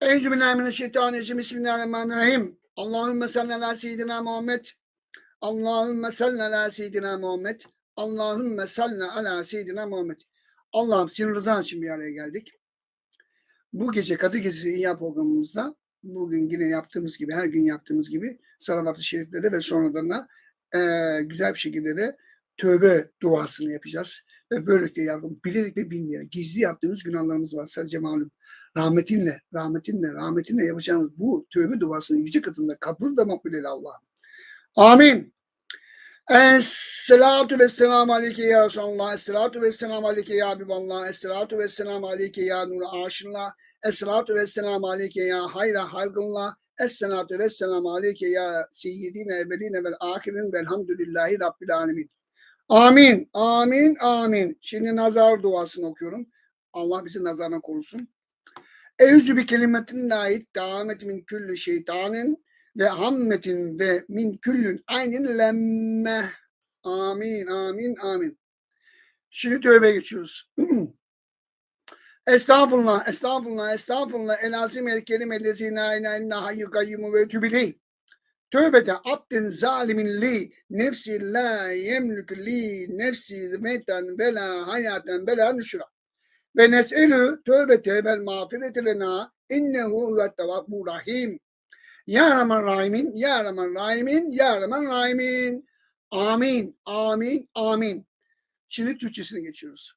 Euzubillahimineşşeytanirracim. Bismillahirrahmanirrahim. Allahümme salli ala seyyidina Muhammed. Allahümme salli ala seyyidina Muhammed. Allahümme salli ala seyyidina Muhammed. Allah'ım senin rızan için bir araya geldik. Bu gece Kadı Gecesi İhya programımızda bugün yine yaptığımız gibi, her gün yaptığımız gibi salavat-ı şeriflerde ve sonradan da eee, güzel bir şekilde de tövbe duasını yapacağız. Ve böylelikle yavrum bilerek ve bilmeyerek gizli yaptığımız günahlarımız var sadece malum. Rahmetinle, rahmetinle, rahmetinle yapacağımız bu tövbe duasını yüce katında kabul da makbul eyle Allah'ım. Amin. Esselatu ve selamu aleyke ya Resulallah. Esselatu ve selamu aleyke ya Habiballah. Esselatu ve selamu aleyke ya Nur Aşinlah. Esselatu ve selamu aleyke ya Hayra Halgınlah. Esselatu ve selamu aleyke ya Seyyidine evveline vel ahirin velhamdülillahi Rabbil alemin. Amin, amin, amin. Şimdi nazar duasını okuyorum. Allah bizi nazardan korusun. Eûzü bi kelimetin ait damet min külli şeytanin ve hammetin ve min küllün aynin lemme. Amin, amin, amin. Şimdi tövbe geçiyoruz. Estağfurullah, estağfurullah, estağfurullah. El azim el kelim el lezi la ilahe illa hayyu kayyumu ve tübileyh. Tövbete abdin zalimin li nefsi la yemlükü li nefsi zimeten ve la hayaten ve la nüşra. Ve nes'elü tövbete vel mağfireti lena innehu ve tevabbu rahim. Ya Rahman Rahimin, Ya Rahman Rahimin, Ya Rahman Rahimin. Amin, amin, amin. Şimdi Türkçesine geçiyoruz.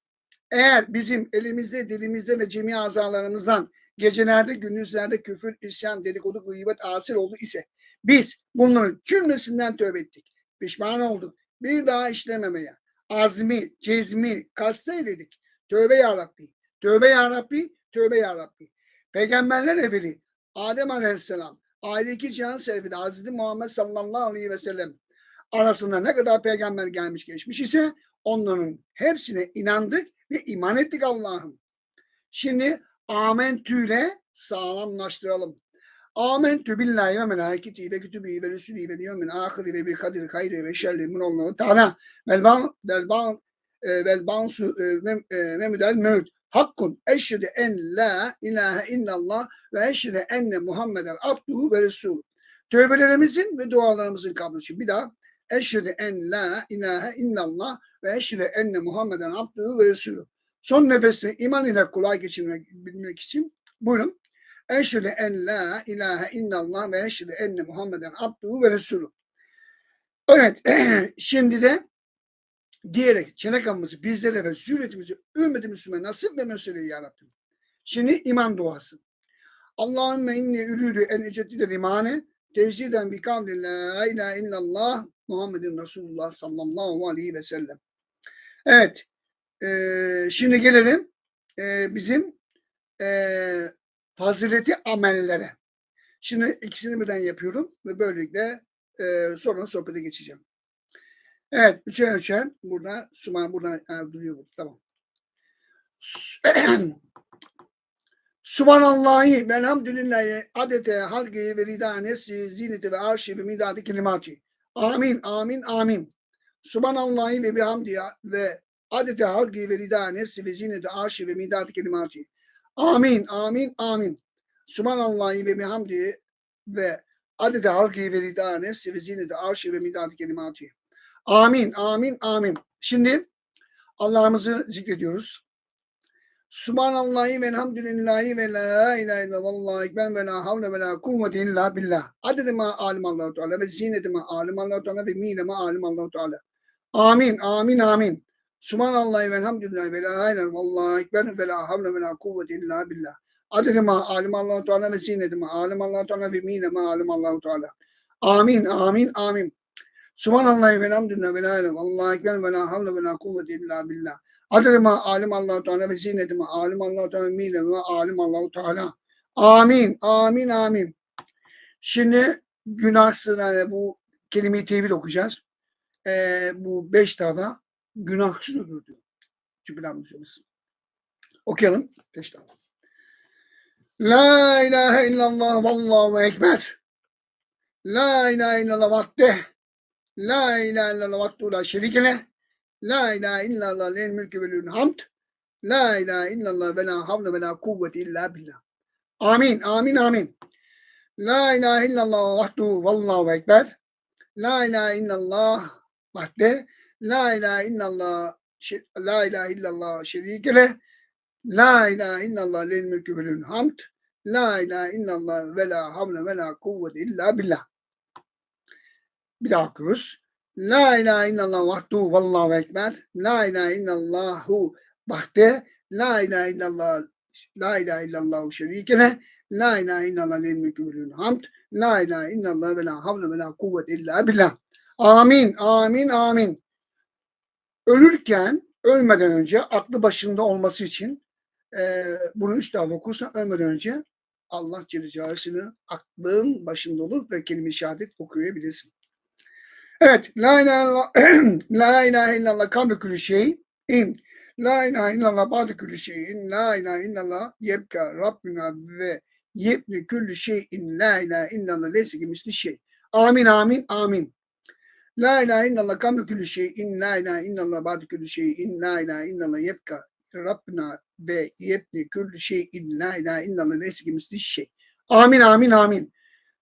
Eğer bizim elimizde, dilimizde ve cemi azalarımızdan gecelerde, gündüzlerde küfür, isyan, dedikodu, gıybet, asir oldu ise biz bunların cümlesinden tövbe ettik. Pişman olduk. Bir daha işlememeye. Azmi, cezmi, kasta eyledik. Tövbe ya Rabbi. Tövbe ya Rabbi. Tövbe ya Rabbi. Peygamberler evveli Adem Aleyhisselam, aile cihan serfide Hazreti Muhammed sallallahu aleyhi ve sellem arasında ne kadar peygamber gelmiş geçmiş ise onların hepsine inandık ve iman ettik Allah'ım. Şimdi amentüyle sağlamlaştıralım. Amentü billahi ve melâiketi ve kütübü ve rüsülü ve yevmin ahiri ve bir kadir hayri ve şerri min olmalı ta'ala vel ban vel ban e, vel bansu e, e, ve müdel mevt hakkun eşhedü en la ilahe illallah ve eşhedü enne Muhammeden abduhu ve resul. Tövbelerimizin ve dualarımızın kabul için bir daha eşhedü en la ilahe illallah ve eşhedü enne Muhammeden abduhu ve resul. Son nefeste iman ile kolay geçirmek bilmek için buyurun. Eşhedü en la ilahe illallah ve eşhedü enne Muhammeden abduhu ve resulü. Evet, şimdi de diyerek çenekamımızı bizlere ve zürriyetimizi ümmeti Müslüman nasip ve meseleyi ya Rabbim. Şimdi iman duası. Allahümme inni ürüdü en eceddidel imane tecdiden bi kavli la ilahe illallah Muhammedin Resulullah sallallahu aleyhi ve sellem. Evet, e, şimdi gelelim e, bizim e, fazileti amellere. Şimdi ikisini birden yapıyorum ve böylelikle e, sonra sohbete geçeceğim. Evet, üçer üçer. Burada Suma burada e, duruyor bu. Tamam. Subhanallahi ve elhamdülillahi adete halki ve rida nefsi zineti ve arşi ve midadi kelimati. Amin, amin, amin. Subhanallahi ve bihamdi ve adete halki ve rida nefsi ve zineti arşi ve midadi kelimati. Amin, amin, amin. Subhanallahi ve bihamdi ve adede halki ve rida nefsi ve zineti arşi ve midadi kelimati. Amin, amin, amin. Şimdi Allah'ımızı zikrediyoruz. Subhanallahi ve elhamdülillahi ve la ilahe illallah ekber ve la havle ve la kuvvete illa billah. Adede ma alim Allahu Teala ve zinete ma alim Allahu Teala ve mine ma alim Allahu Teala. Amin, amin, amin. Subhanallahi ve elhamdülillahi ve la ilahe illallah ekber ve la havle ve la kuvvete illa billah. Adede ma alim Allahu Teala ve zinete ma alim Allahu Teala ve mine ma alim Allahu Teala. Amin, amin, amin. Subhanallahi ve elhamdülillahi ve la ilahe illallah ekber ve la havle ve la kuvvete illa billah. Adede ma alim Allahu Teala ve zinete ma alim Allahu Teala ve mine ve alim Allahu Teala. Amin, amin, amin. Şimdi günahsız yani bu kelimeyi tevhid okuyacağız. Ee, bu beş tarafa günahsız olur diyor. Cübbülen Müslümanız. Okuyalım. Tarafa. La ilahe illallah vallahu ekber. La ilahe illallah vahdeh. La ilahe illallah vahdu la şerike leh. La ilahe illallah lehel mülkü ve lehül hamd. La ilahe illallah ve la havle ve la kuvvete illa billah. Amin, amin, amin. La ilahe illallah vahdu vallahu ekber. La ilahe illallah vahde. La ilahe illallah La ilahe illallah şerike leh. La ilahe illallah lil mülkü hamd. La ilahe illallah ve la havle ve la kuvvete illa billah. Bir daha okuyoruz. La ilahe illallah vahdu vallahu ekber. La ilahe illallahu vahde. La ilahe illallah La ilahe illallah şerike leh. La ilahe illallah lil mülkü hamd. La ilahe illallah ve la havle ve la kuvvete illa billah. Amin, amin, amin. Ölürken, ölmeden önce aklı başında olması için e, bunu üç defa okursan ölmeden önce Allah Celle Celaluhu'nu aklın başında olur ve kelime-i şehadet okuyabilirsin. Evet. La ilahe illallah, illallah kabli külü şeyin. La ilahe illallah ba'de külü şeyin. La ilahe illallah yebka Rabbina ve yebni küllü şeyin. La ilahe illallah leyse ki şey. Amin, amin, amin. La ilahe illallah kabli külü şeyin. La ilahe illallah ba'de külü şeyin. La ilahe illallah yebka Rabbina ve yebni küllü şeyin. La ilahe illallah leyse ki şey. Amin, amin, amin.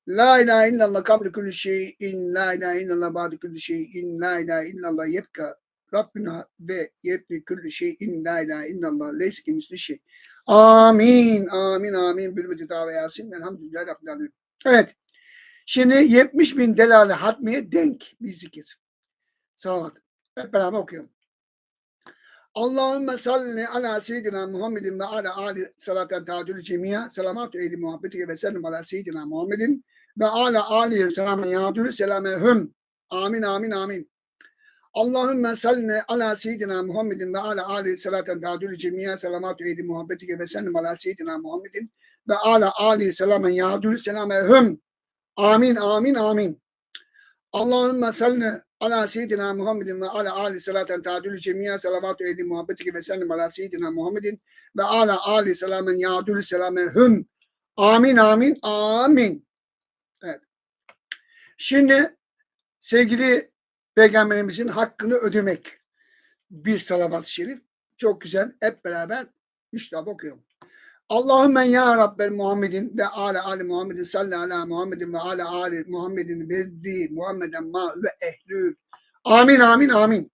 La ilahe illallah kabli külü şeyin. La ilahe illallah ba'de külü şeyin. La ilahe illallah yebka Rabbina ve yebni küllü şeyin. La ilahe illallah leyse ki şey. Amin, amin, amin. Bülbülü ve yasin. Elhamdülillah Rabbil alemin. Evet. Şimdi 70 bin delale hatmiye denk bir zikir. Salavat. Hep beraber okuyalım. Allahümme salli ala seyyidina Muhammedin ve ala ali salaten tadülü cemiye selamatü eyli muhabbetike ve sellem ala seyyidina Muhammedin ve ala alihi selamen yadülü selamehüm. Amin amin amin. Allahümme salli ala seyyidina Muhammedin ve ala ali salaten tadülü cemiye selamatü eyli muhabbetike ve sellem ala seyyidina Muhammedin ve ala alihi selamen yadülü selamehüm. Amin amin amin. Allahümme salli ala seyyidina Muhammedin ve ala ali salaten tadülü cemiye selavatü eyli muhabbetike ve sellem ala seyyidina Muhammedin ve ala ali selamen yadülü selamehüm. Amin amin amin. Evet. Şimdi sevgili peygamberimizin hakkını ödemek bir salavat-ı şerif. Çok güzel. Hep beraber üç defa okuyorum. Allahümme ya Rabbel Muhammedin ve ala ali Muhammedin salli ala Muhammedin ve ala ali Muhammedin ve di Muhammeden ma ve ehlü. Amin amin amin.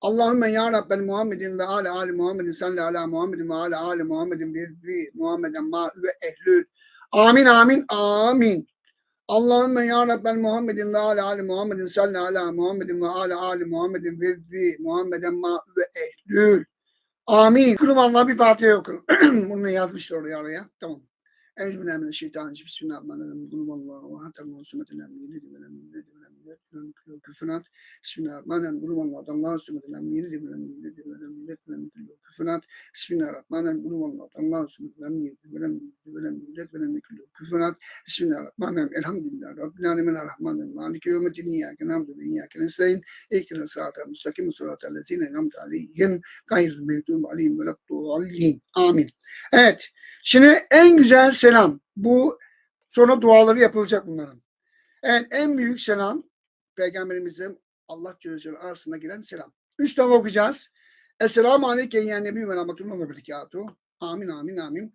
Allahümme ya Rabbel Muhammedin ve ala ali Muhammedin salli ala Muhammedin ve ala ali Muhammedin ve di Muhammeden ma ve ehlü. Amin amin amin. Allahümme ya Rabbel Muhammedin ve ala ali Muhammedin salli ala Muhammedin ve ala ali Muhammedin ve di Muhammeden ma ve ehlül. Amin. Kulum Allah bir Fatiha okur. Bunu yazmışlar oraya araya. Tamam. Euzubillahimineşşeytanirracim. Bismillahirrahmanirrahim. Kulum yelid ve yulad ve lem yulad ve lem kufuven ahad. Bismillahirrahmanirrahim. Yulad ve lem yulad ve lem yekun lehu kufuven ahad. Bismillahirrahmanirrahim. Yulad ve lem yulad ve lem yekun lehu kufuven ahad. Bismillahirrahmanirrahim. Elhamdülillah. Rabbil alemin. Errahmanirrahim. Maliki yevmiddin. İyyâke na'budu ve iyyâke nestaîn. İhdina sıratal müstakim. Sıratal lezîne en'amte aleyhim. Gayril mağdubi aleyhim ve leddâllîn. Amin. Evet. Şimdi en güzel selam. Bu sonra duaları yapılacak bunların. Evet en büyük selam Peygamberimizle Allah Celle arasında giren selam. Üç defa okuyacağız. Esselamu aleyke ya nebi ve rahmetullah ve berekatuhu. Amin amin amin.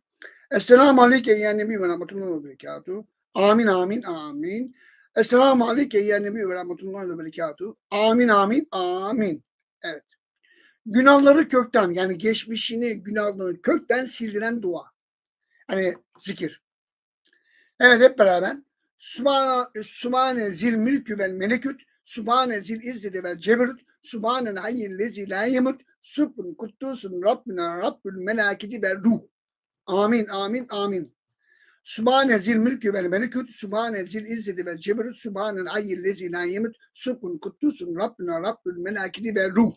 Esselamu aleyke ya nebi ve rahmetullah ve berekatuhu. Amin amin amin. Esselamu aleyke ya nebi ve rahmetullah ve berekatuhu. Amin amin amin. Evet. Günahları kökten yani geçmişini günahlarını kökten sildiren dua. Hani zikir. Evet hep beraber. Subhane, zil mülkü vel melekut. Subhane zil izzeti vel ceberut. Subhane hayyil lezi la yemut. Subhun kuttusun Rabbina Rabbül melaketi ve ruh. Amin amin amin. Subhane zil mülkü vel melekut. Subhane zil izzeti vel ceberut. Subhane hayyil lezi la yemut. Subhun kuttusun Rabbina Rabbül melaketi ve ruh.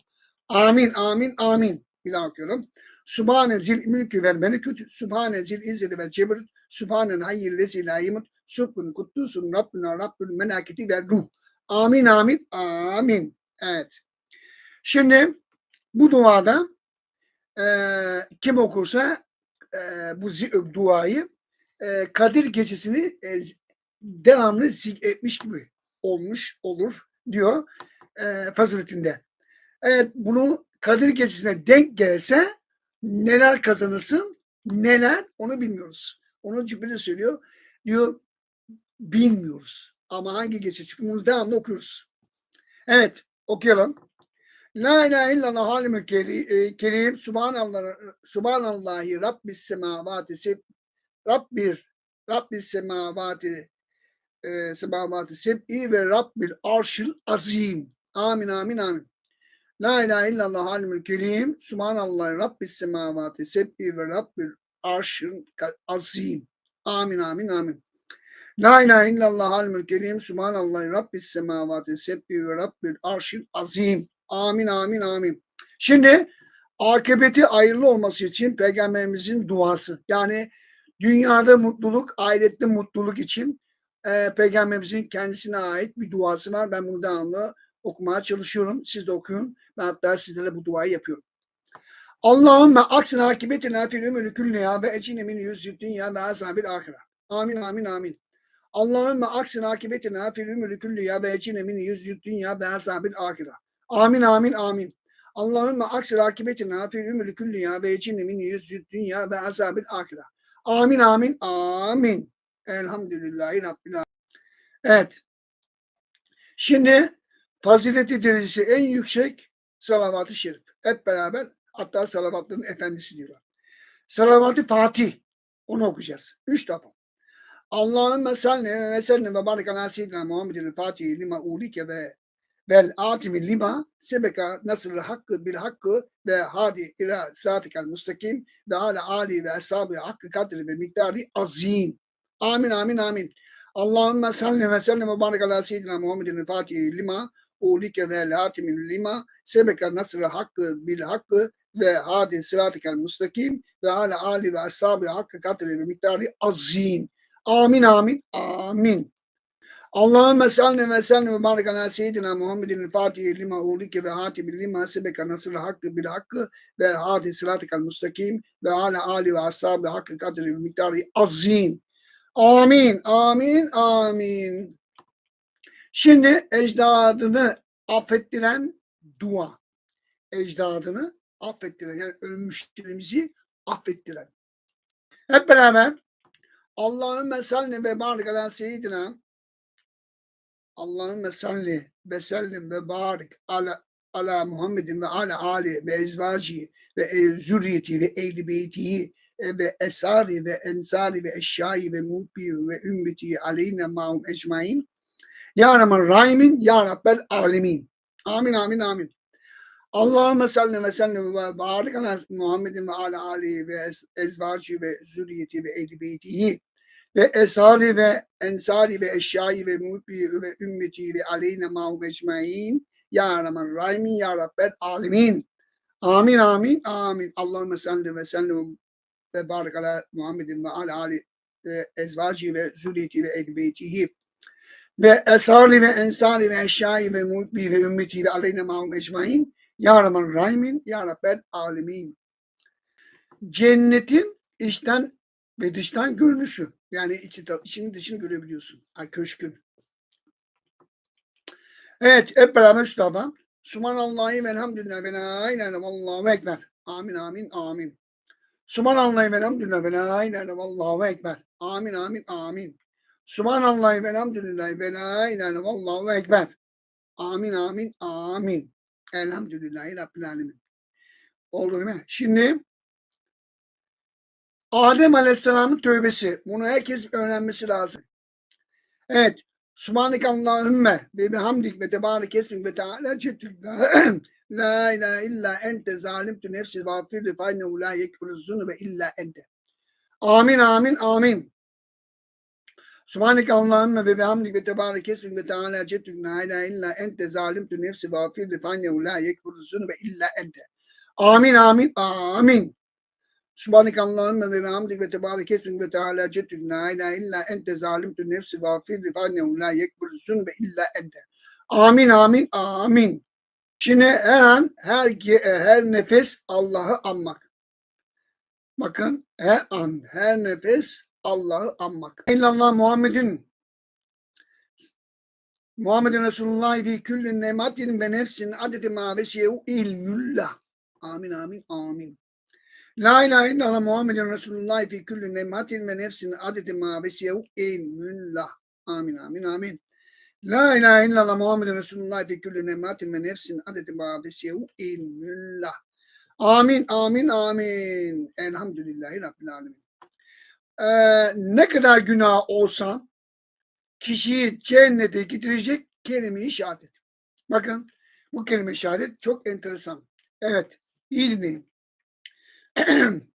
Amin amin amin. Bir daha okuyorum. Subhane zil mülkü vel melekut. Subhane zil izzeti vel ceberut. Subhanen hayyil lezi la yemut. Subhun kuttusun Rabbina Rabbül melaketi ve ruh. Amin amin amin. Evet. Şimdi bu duada e, kim okursa e, bu duayı e, Kadir gecesini e, devamlı zikretmiş gibi olmuş olur diyor e, faziletinde. Evet bunu Kadir gecesine denk gelse neler kazanırsın neler onu bilmiyoruz. Onu Cibril söylüyor. Diyor bilmiyoruz. Ama hangi gece? Çünkü bunu devamlı okuyoruz. Evet okuyalım. La ilahe illallah halimü e, kerim subhanallah subhanallahi rabbis semavati rabbir rabbis semavati e, semavati seb'i ve rabbil arşil azim. Amin amin amin. La ilahe illallah halimül kerim subhanallah rabbis semavati seb'i ve rabbil arşil ka- azim. Amin amin amin. La ilahe illallah halimül kerim subhanallah rabbis semavati seb'i ve rabbil arşil azim. Amin amin amin. Şimdi akıbeti hayırlı olması için peygamberimizin duası. Yani dünyada mutluluk, ahirette mutluluk için e, peygamberimizin kendisine ait bir duası var. Ben bunu devamlı okumaya çalışıyorum. Siz de okuyun. Ben hatta sizlere bu duayı yapıyorum. Allahümme aksin akibetine fil ömrü küllüya ve ecine min yüzü dünya ve azabil ahire. Amin amin amin. Allahümme aksin akibetine fil ömrü küllüya ve ecine min yüzü dünya ve azabil ahire. Amin amin amin. Allahümme aksin akibetine fil ömrü küllüya ve ecine min yüzü dünya ve azabil ahire. Amin amin amin. Elhamdülillahi Rabbil alemin. Evet. Şimdi fazileti derecesi en yüksek salavat-ı şerif. Hep beraber hatta salavatların efendisi diyorlar. Salavat-ı Fatih. Onu okuyacağız. Üç defa. Allahümme salli ve sellem ve barik ala Muhammedin Fatih lima ulike ve vel atimi lima sebeka nasıl hakkı bil hakkı ve hadi ila sıratıkel mustakim ve ala ali ve ashabı hakkı kadri ve miktarı azim. Amin amin amin. Allahümme salli ve sellem ve barik ala seyyidina Muhammedin Fatih lima ulike ve hatimi lima sebeka nasıl hakkı bil hakkı ve hadi sıratıkel mustakim ve ala ali ve ashabı hakkı kadri ve miktarı azim. Amin amin amin. Allahümme salli ve sellem ve barik ala seyyidina Muhammedin Fatih lima ulike ve hatimi lima sebeka nasıl hakkı bil hakkı ve hadi sıratıkel mustakim ve ala ali ve ashabı hakkı kadri ve miktarı azim. Amin, amin, amin. Şimdi ecdadını affettiren dua. Ecdadını affettiren yani ölmüşlerimizi affettiren. Hep beraber Allahümme salli ve barik ala seyyidina Allahümme salli ve sellim ve barik ala ala Muhammedin ve ala ali ve ezvaci ve zürriyeti ve ehli ve esari ve ensari ve eşyai ve mubbi ve ümmeti aleyne ma'um ecmain. Ya Rahman Rahimin, Ya Rabbel Alemin. Amin, amin, amin. Allahümme salli ve sellem ve barik Muhammedin ve ala ali ve ez- ezvaci ve zürriyeti ve ehli ve esari ve ensari ve eşyai ve mubbi ve ümmeti ve aleyne ma'um ecmain. Ya Rahman Rahimin, Ya Rabbel Alemin. Amin, amin, amin. Allahümme salli ve sellem ve barik ala Muhammedin ve ala ali ve ezvaci ve zürriyeti ve ehli beytihi ve esari ve ensari ve eşyai ve muhibbi ve ümmeti ve aleyne ma'um ecmain ya Rahman Rahimin ya Rabbel alemin. Cennetin içten ve dıştan görünüşü. Yani içi, içini dışını görebiliyorsun. Ay köşkün. Evet hep beraber şu tarafa. Subhanallahi ve elhamdülillah ve la ilahe ekber. Amin amin amin. Subhanallahi ve elhamdülillah ve la ilahe illallah ekber. Amin amin amin. Subhanallahi ve elhamdülillah ve la ilahe illallah ekber. Amin amin amin. Elhamdülillahi Rabbil alemin. Oldu değil mi? Şimdi Adem Aleyhisselam'ın tövbesi. Bunu herkes öğrenmesi lazım. Evet. Subhanik Allahümme ve bihamdik ve tebarik esmik ve teala cettük la ilahe illa ente zalimtu nefsi fe innehu la yekfuru ve illa ente. Amin amin amin. Subhaneke Allahümme ve bihamdik ve tebarek esmik ve teala cettük la ilahe illa ente zalimtu nefsi fe innehu la yekfuru ve illa ente. Amin amin amin. Subhaneke Allahümme ve bihamdik ve tebarek esmik ve teala cettük la ilahe illa ente zalimtu nefsi fe innehu la yekfuru ve illa ente. Amin amin amin. Şimdi her an her, her nefes Allah'ı anmak. Bakın her an her nefes Allah'ı anmak. İllallah Muhammedin Muhammedin Resulullah fi küllün nematin ve nefsin adeti ma veşehu ilmüllah. Amin amin amin. La ilahe illallah Muhammeden Resulullah fi kulli nematin ve nefsin adeti ma besiyehu ilmüllah. Amin amin amin. La ilahe illallah Muhammeden Resulullah fi kulli nematin ve nefsin adeti ma ilmüllah. Amin amin amin. Elhamdülillahi Rabbil alemin. Ee, ne kadar günah olsa kişiyi cennete getirecek kelime-i şehadet. Bakın bu kelime-i şehadet çok enteresan. Evet dinleyin.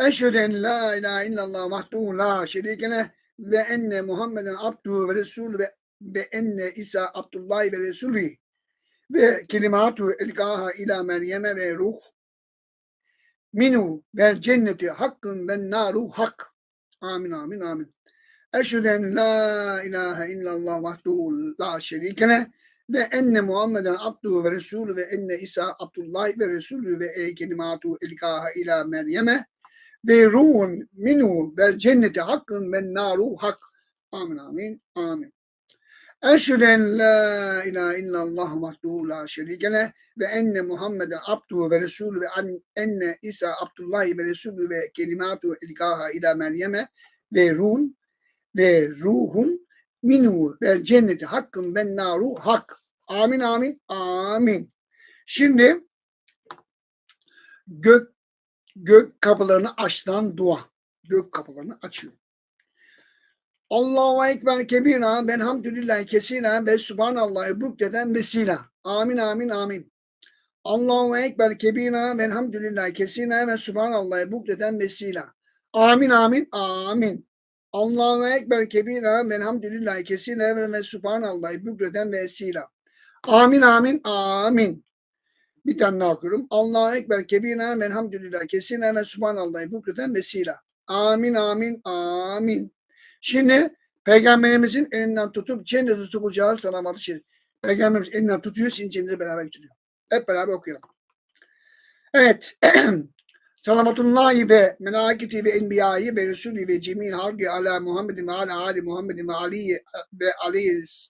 Eşhedü en la ilahe illallah vahduhu la şerike leh ve enne Muhammeden abduhu ve resulü ve, ve enne İsa abdullahi ve resulü ve kelimatu elgaha ila Meryem'e ve ruh minu ve cenneti hakkın ve naru hak. Amin amin amin. Eşhedü en la ilahe illallah vahduhu la şerike leh ve enne Muhammeden abduhu ve resulü ve enne İsa abdullah ve resulü ve e kelimatu elgaha ila Meryem'e ve ruhun minhu ve cenneti hakkın ve naru hak. Amin amin amin. Eşhedü en la ilahe illallah vahduhu la şerike leh ve enne Muhammeden abduhu ve resulü ve enne İsa abdullah ve resulü ve kelimatu elgaha ila Meryem'e ve ruhun ve ruhun minhu ve cenneti hakkın ve naru hak. Amin amin amin. Şimdi gök gök kapılarını açılan dua. Gök kapılarını açıyor. Allahu Ekber kebira ben hamdülillah kesira ve subhanallah bukreden vesila. Amin amin amin. Allahu Ekber kebira ve hamdülillah kesira ve subhanallah bukreden vesila. Amin amin amin. Allahu Ekber kebira ve hamdülillah kesira ve, subhanallah bukreden vesila. Amin amin amin. Bir tane daha okuyorum. Allahu Ekber kebira ve hamdülillah kesira ve subhanallah bukreden vesila. Amin amin amin. Şimdi Peygamberimizin elinden tutup cennete sokacağı salamat-ı şerif. Peygamberimiz elinden tutuyor, şimdi cennete beraber götürüyor. Hep beraber okuyalım. Evet. Salamatullahi ve melaketi ve enbiyayı ve resulü ve cemil halki ala Muhammedin ve ala ali Muhammedin ve aliyi ve aleyhis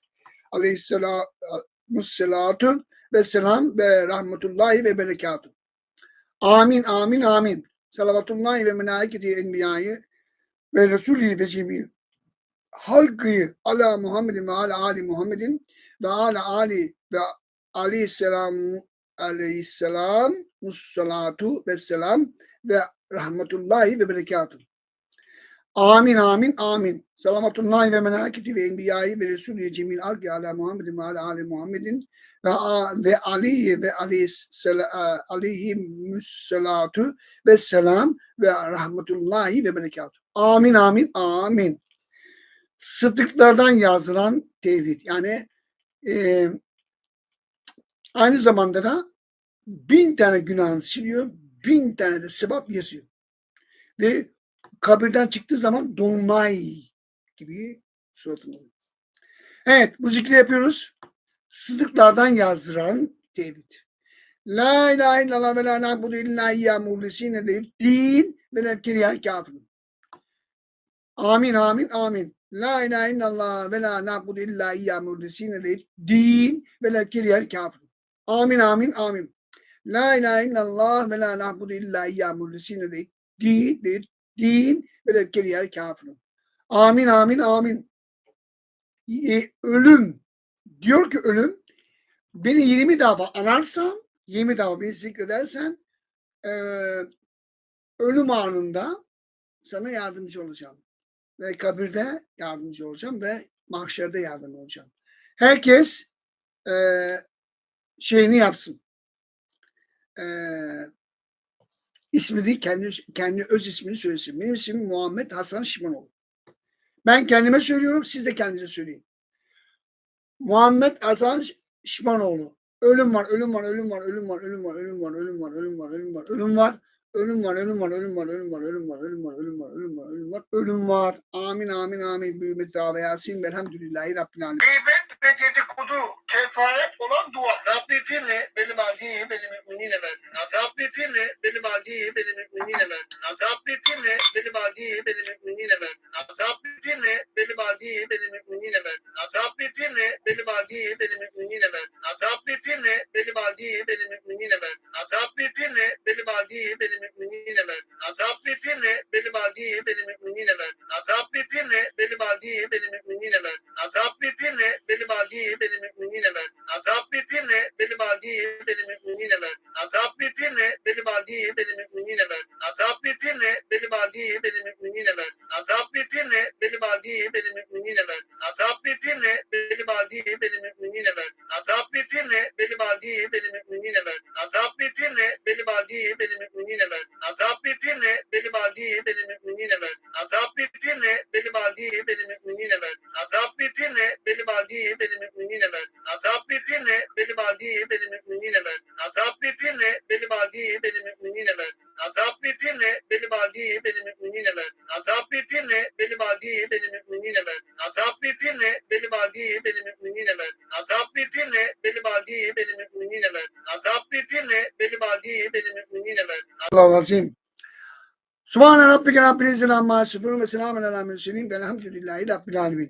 aleyhissalatu ve selam ve rahmetullahi ve berekatuhu. Amin amin amin. Salavatullahi ve melaketi enbiyayı ve resulü ve cemil halkı ala Muhammedin ve ala ali Muhammedin ve ala ali ve aleyhisselam aleyhisselam mussalatu ve selam ve rahmetullahi ve berekatuhu. Amin amin amin. Salamatullahi ve melaketi ve enbiyayı ve resulü cemil halkı ala Muhammedin ve ala ali Muhammedin ve, ve Ali ve aleyhissalatu ve selam ve rahmetullahi ve berekatuhu. Amin amin amin sıddıklardan yazılan tevhid. Yani e, aynı zamanda da bin tane günahını siliyor, bin tane de sevap yazıyor. Ve kabirden çıktığı zaman dolunay gibi oluyor. Evet bu zikri yapıyoruz. Sıddıklardan yazdıran tevhid. La ilahe illallah ve la na'budu illa iyyâ muhlisîne din ve la kerihâ kafirun. Amin amin amin. La ilahe illallah ve la na'budu illa iyyâ muhlisîne din ve la kerihâ kafirun. Amin amin amin. La ilahe illallah ve la na'budu illa iyyâ muhlisîne din ve din ve la kerihâ kafirun. Amin amin amin. E, ölüm diyor ki ölüm beni 20 defa anarsan 20 defa beni zikredersen e, ölüm anında sana yardımcı olacağım. Ve kabirde yardımcı olacağım ve mahşerde yardımcı olacağım. Herkes e, şeyini yapsın. E, ismini kendi kendi öz ismini söylesin. Benim ismim Muhammed Hasan Şimanoğlu. Ben kendime söylüyorum, siz de kendinize söyleyin. Muhammed Hasan Şimanoğlu. Ölüm var, ölüm var, ölüm var, ölüm var, ölüm var, ölüm var, ölüm var, ölüm var, ölüm var, ölüm var. Ölüm var, ölüm var, ölüm var, ölüm var, ölüm var, ölüm var, ölüm var, ölüm var, ölüm var, ölüm var. Amin, amin, amin. Büyümet ve Yasin. Velhamdülillahi Rabbil Alemin. Gıybet ve dedikodu kefaret olan dua. Rabbi firli benim adiyi benim müminine verdin. Rabbi firli benim adiyi benim müminine verdin. Rabbi firli benim adiyi benim müminine verdin. Rabbi firli benim adiyi benim müminine verdin. Rabbi firli benim adiyi benim müminine verdiğin ad. Rahmetinle benim adiyi benim müminine verdiğin ad. Rahmetinle benim adiyi benim müminine verdiğin ad. Rahmetinle benim adiyi benim müminine verdiğin ad. Rahmetinle benim adiyi benim müminine verdiğin ad. Rahmetinle Azim. Subhane Rabbike Rabbil İzzil Amma Sıfır ve Selamun Aleyhi ve Selamun Aleyhi Rabbil Alemin.